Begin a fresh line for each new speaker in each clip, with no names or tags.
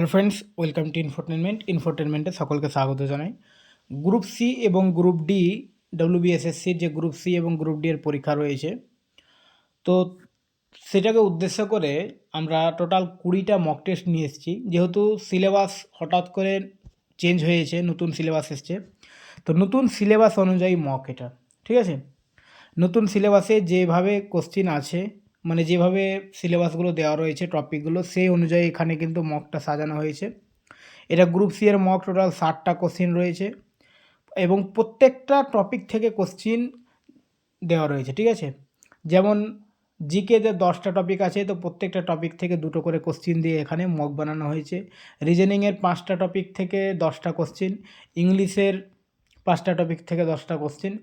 Hello friends welcome to infotainment ইনফোটেনমেন্টে সকলকে স্বাগত জানাই। গ্রুপ সি এবং গ্রুপ ডি ডব্লিউবিএসএসসির যে গ্রুপ সি এবং গ্রুপ ডি এর পরীক্ষা রয়েছে, তো সেটাকে উদ্দেশ্য করে আমরা টোটাল কুড়িটা মক টেস্ট নিয়ে এসেছি। যেহেতু সিলেবাস হঠাৎ করে চেঞ্জ হয়েছে, নতুন সিলেবাস এসছে, তো নতুন সিলেবাস অনুযায়ী মক এটা, ঠিক আছে? নতুন সিলেবাসে যেভাবে কোশ্চিন আছে মানে যেভাবে সিলেবাসগুলো দেওয়া রয়েছে, টপিকগুলো, সেই অনুযায়ী এখানে কিন্তু মকটা সাজানো হয়েছে। এটা গ্রুপ সি এর মক, টোটাল ষাটটা কোশ্চিন রয়েছে এবং প্রত্যেকটা টপিক থেকে কোশ্চিন দেওয়া রয়েছে, ঠিক আছে? যেমন জিকেতে দশটা টপিক আছে, তো প্রত্যেকটা টপিক থেকে দুটো করে কোশ্চিন দিয়ে এখানে মক বানানো হয়েছে। রিজনিংয়ের পাঁচটা টপিক থেকে দশটা কোশ্চিন। ইংলিশের পাঁচটা টপিক থেকে দশটা কোশ্চিন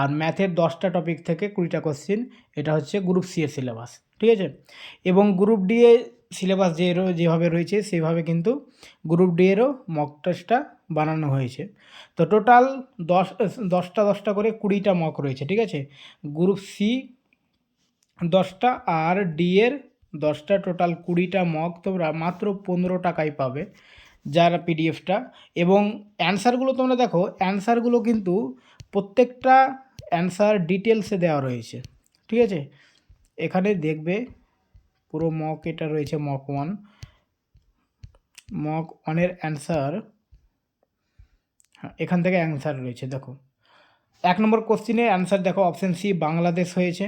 আর ম্যাথের দশটা টপিক থেকে কুড়িটা কোশ্চিন এটা হচ্ছে গ্রুপ সি এর সিলেবাস ঠিক আছে? এবং গ্রুপ ডি এ সিলেবাস যে যেভাবে রয়েছে, সেভাবে কিন্তু গ্রুপ ডি এরও মক টেস্টটা বানানো হয়েছে। তো টোটাল দশ, দশটা দশটা করে কুড়িটা মক রয়েছে, ঠিক আছে? গ্রুপ সি দশটা আর ডি এর দশটা টোটাল কুড়িটা মক তোমরা মাত্র পনেরো টাকায় পাবে। যার পিডিএফটা। এবং অ্যান্সারগুলো তোমরা দেখো, অ্যান্সারগুলো কিন্তু প্রত্যেকটা অ্যান্সার ডিটেলসে দেওয়া রয়েছে। ঠিক আছে? এখানে দেখবে পুরো মক এটা রয়েছে, মক ওয়ান। মক ওয়ানের অ্যান্সার হ্যাঁ এখান থেকে অ্যান্সার রয়েছে, দেখো। এক নম্বর কোশ্চিনের অ্যান্সার দেখো, অপশান সি, বাংলাদেশ হয়েছে।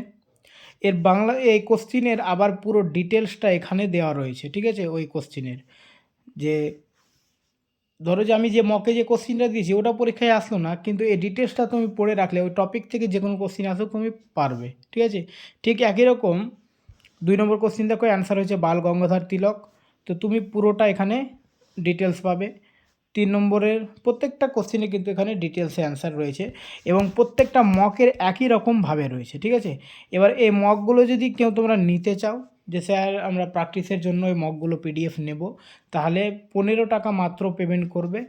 এর বাংলা, এই কোশ্চিনের আবার পুরো ডিটেলসটা এখানে দেওয়া রয়েছে, ঠিক আছে? ওই কোশ্চিনের যে ধরো যে আমি যে মকে যে কোশ্চিনটা দিয়েছি, ওটা পরীক্ষায় আসলো না, কিন্তু এই ডিটেলসটা তুমি পড়ে রাখলে, ওই টপিক থেকে যে কোনো কোশ্চিন আসুক, তুমি পারবে, ঠিক আছে? ঠিক একই রকম, দুই নম্বর কোশ্চিন দেখো অ্যান্সার হচ্ছে বাল, গঙ্গাধর তিলক। তো তুমি পুরোটা এখানে ডিটেলস পাবে। তিন নম্বরের প্রত্যেকটা কোশ্চিনে কিন্তু এখানে ডিটেলসে অ্যান্সার রয়েছে এবং প্রত্যেকটা মকের একই রকমভাবে রয়েছে, ঠিক আছে? এবার এই মকগুলো যদি কেউ তোমরা নিতে চাও যে স্যার, আমরা প্র্যাকটিসের জন্য ওই মকগুলো পিডিএফ নেব। তাহলে পনেরো টাকা মাত্র পেমেন্ট করবে।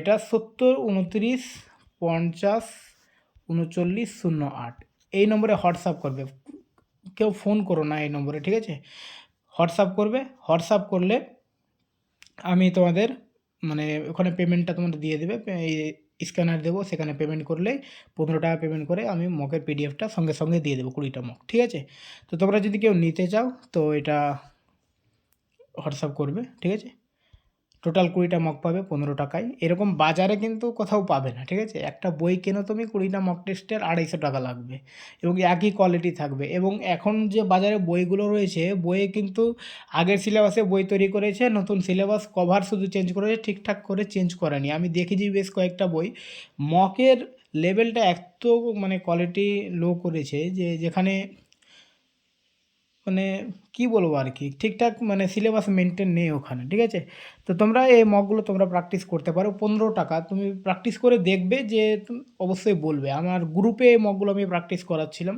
এটা সত্তর, উনত্রিশ, পঞ্চাশ, উনচল্লিশ, শূন্য আট। এই নম্বরে হোয়াটসঅ্যাপ করবে। কেউ ফোন করো না এই নম্বরে, ঠিক আছে? হোয়াটসঅ্যাপ করবে। হোয়াটসঅ্যাপ করলে আমি তোমাদের মানে ওখানে পেমেন্টটা তোমাদের দিয়ে দেবে। স্ক্যানার দেবো, সেখানে পেমেন্ট করলে পনেরো টাকা পেমেন্ট করে আমি মকের পিডিএফটা সঙ্গে সঙ্গে দিয়ে দেবো কুড়িটা মক ঠিক আছে? তো তোমরা যদি কেউ নিতে চাও, তো এটা হোয়াটসঅ্যাপ করবে, ঠিক আছে? টোটাল কুড়িটা মক পাবে পনেরো টাকায়। এরকম বাজারে কিন্তু কোথাও পাবে না, ঠিক আছে? একটা বই কেনো তুমি কুড়িটা মক টেস্টের আড়াইশো টাকা লাগবে এবং একই কোয়ালিটি থাকবে এবং এখন যে বাজারে বইগুলো রয়েছে, বইয়ে কিন্তু আগের সিলেবাসে বই তৈরি করেছে, নতুন সিলেবাস কভার শুধু চেঞ্জ করেছে, ঠিকঠাক করে চেঞ্জ করেনি। আমি দেখেছি বেশ কয়েকটা বই। মকের লেভেলটা এত মানে কোয়ালিটি লো করেছে যে যেখানে মানে কি বলব আর কি? ঠিকঠাক মানে সিলেবাস মেনটেন নেই ওখানে, ঠিক আছে? তো তোমরা এই মগগুলো তোমরা প্র্যাকটিস করতে পারো, পনেরো টাকা। তুমি প্র্যাকটিস করে দেখবে যে অবশ্যই বলবে। আমার গ্রুপে এই মগগুলো আমি প্র্যাকটিস করাচ্ছিলাম।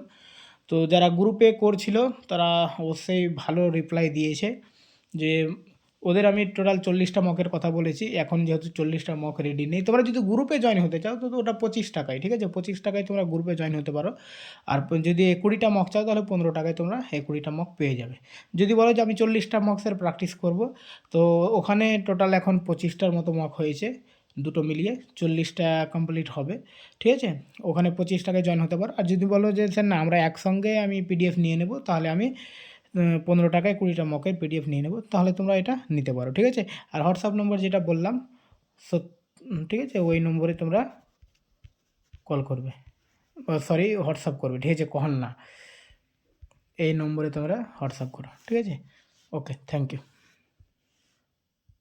তো যারা গ্রুপে করছিল, তারা অবশ্যই ভালো রিপ্লাই দিয়েছে যে ওদের আমি টোটাল চল্লিশটা মকের কথা বলেছি, এখন যেহেতু চল্লিশটা মক রেডি নেই, তোমরা যদি গ্রুপে জয়েন হতে চাও, তো ওটা পঁচিশ টাকায়, ঠিক আছে? পঁচিশ টাকায় তোমরা গ্রুপে জয়েন হতে পারো। আর যদি কুড়িটা মক চাও, তাহলে পনেরো টাকায় তোমরা কুড়িটা মক পেয়ে যাবে। যদি বলো যে আমি চল্লিশটা মক্সের প্র্যাকটিস করব, তো ওখানে টোটাল এখন পঁচিশটার মতো মক হয়েছে, দুটো মিলিয়ে চল্লিশটা কমপ্লিট হবে, ঠিক আছে? ওখানে পঁচিশ টাকায় জয়েন হতে পারো। আর যদি বলো যে, স্যার, না, আমরা একসঙ্গে আমি পিডিএফ নিয়ে নেব, তাহলে আমি পনেরো টাকায় কুড়িটা মকের পিডিএফ নিয়ে নেব তাহলে তোমরা এটা নিতে পারো ঠিক আছে? আর হোয়াটসঅ্যাপ নম্বর যেটা বললাম উম, ঠিক আছে? ওই নম্বরে তোমরা কল করবে। সরি হোয়াটসঅ্যাপ করবে ঠিক আছে? কখন না। এই নম্বরে তোমরা হোয়াটসঅ্যাপ করো ঠিক আছে? Okay thank you.